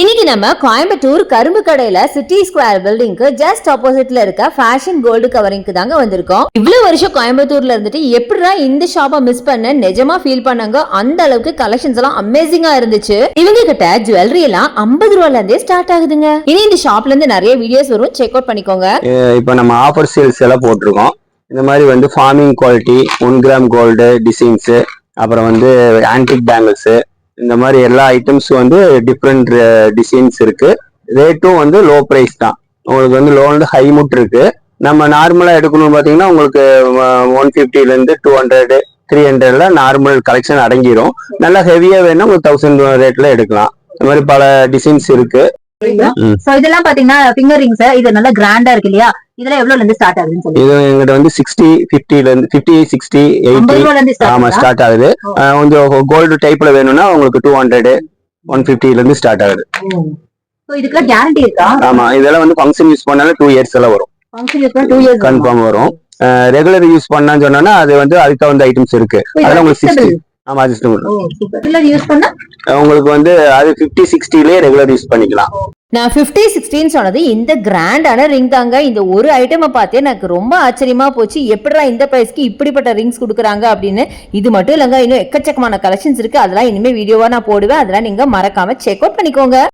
இன்னைக்கு நம்ம கோயம்புத்தூர் கரும்பு கடையில சிட்டி ஸ்கொயர் பில்டிங்க்கு ஜஸ்ட் ஆப்போசிட்ல இருக்க ஃபேஷன் கோல்டு கவரிங்க்கு தாங்க வந்திருக்கோம். இவ்வளவு வருஷம் கோயம்புத்தூர்ல இருந்துட்டு எப்படிடா இந்த ஷாப்பை மிஸ் பண்ண நிஜமா ஃபீல் பண்ணாங்க? அந்த அளவுக்கு கலெக்ஷன்ஸ் எல்லாம் அமேசிங்கா இருந்துச்சு. இவங்க கிட்ட ஜுவல்லரி எல்லாம் ஐம்பது ரூபாய்ல இருந்தே ஸ்டார்ட் ஆகுதுங்க. இனி இந்த ஷாப்ல இருந்து நிறைய வீடியோஸ் வரும். செக் அவுட் பண்ணிக்கோங்க. இப்போ நம்ம ஆஃபர் சேல்ஸ் எல்லாம் போட்டிருக்கோம். இந்த மாதிரி வந்து forming quality one gram gold designs அப்புறம் வந்து ஆன்டிக் பேங்கிள்ஸ் இந்த மாதிரி எல்லா ஐட்டம்ஸும் வந்து டிஃப்ரெண்ட் டிசைன்ஸ் uh, இருக்கு. ரேட்டும் வந்து லோ ப்ரைஸ் தான். உங்களுக்கு வந்து லோ வந்து ஹை முட் இருக்கு. நம்ம நார்மலாக எடுக்கணும்னு பார்த்தீங்கன்னா உங்களுக்கு ஒன் ஃபிஃப்டிலேருந்து டூ ஹண்ட்ரடு த்ரீ ஹண்ட்ரட்ல நார்மல் கலெக்ஷன் அடங்கிரும். நல்லா ஹெவியாக வேணும்னா உங்களுக்கு தௌசண்ட் ரேட்ல எடுக்கலாம். இந்த மாதிரி பல டிசைன்ஸ் இருக்கு. சோ இதெல்லாம் பாத்தீங்கன்னா ஃபிங்கர் ரிங்ஸ் இது நல்லா கிராண்டா இருக்கு இல்லையா? இதெல்லாம் எவ்வளவுல இருந்து ஸ்டார்ட் ஆகுதுன்னு சொல்லி இது எங்கிட்ட வந்து சிக்ஸ்டி ஃபிஃப்டில இருந்து ஃபிஃப்டி சிக்ஸ்டி எயிட்டி ஆமா ஸ்டார்ட் ஆகுது. கொஞ்சம் கோல்டு டைப்ல வேணும்னா உங்களுக்கு டூ ஹண்ட்ரட் ஒன் ல இருந்து ஸ்டார்ட் ஆகுது. சோ இதுக்குலாம் கேரண்டி இருக்கா? ஆமா இதெல்லாம் வந்து ஃபங்க்ஷன் யூஸ் பண்ணாலும் டூ இயர்ஸ் எல்லாம் வரும். Function use two years confirm வரும். ரெகுலர் யூஸ் பண்ணான்னு சொன்னா அது வந்து அதுக்கு தகுந்த ஐட்டம்ஸ் இருக்கு. அதெல்லாம் உங்களுக்கு சிக்ஸ்டி ஆமா ரெகுலர் யூஸ் பண்ணா? உங்களுக்கு வந்து அது ஃபிஃப்டி சிக்ஸ்டிலே ரெகுலர் யூஸ் பண்ணிக்கலாம். நான் 50 சிக்ஸ்டின்னு சொன்னது இந்த கிராண்டான ரிங் தாங்க. இந்த ஒரு ஐட்டமை பார்த்தே எனக்கு ரொம்ப ஆச்சரியமா போச்சு. எப்படிடா இந்த பிரைஸ்க்கு இப்படிப்பட்ட ரிங்ஸ் கொடுக்குறாங்க அப்படின்னு. இது மட்டும் இல்லைங்க இன்னும் எக்கச்சக்கமான கலெக்ஷன்ஸ் இருக்கு. அதெல்லாம் இனிமே வீடியோவா நான் போடுவேன். அதெல்லாம் நீங்க மறக்காம செக் அவுட் பண்ணிக்கோங்க.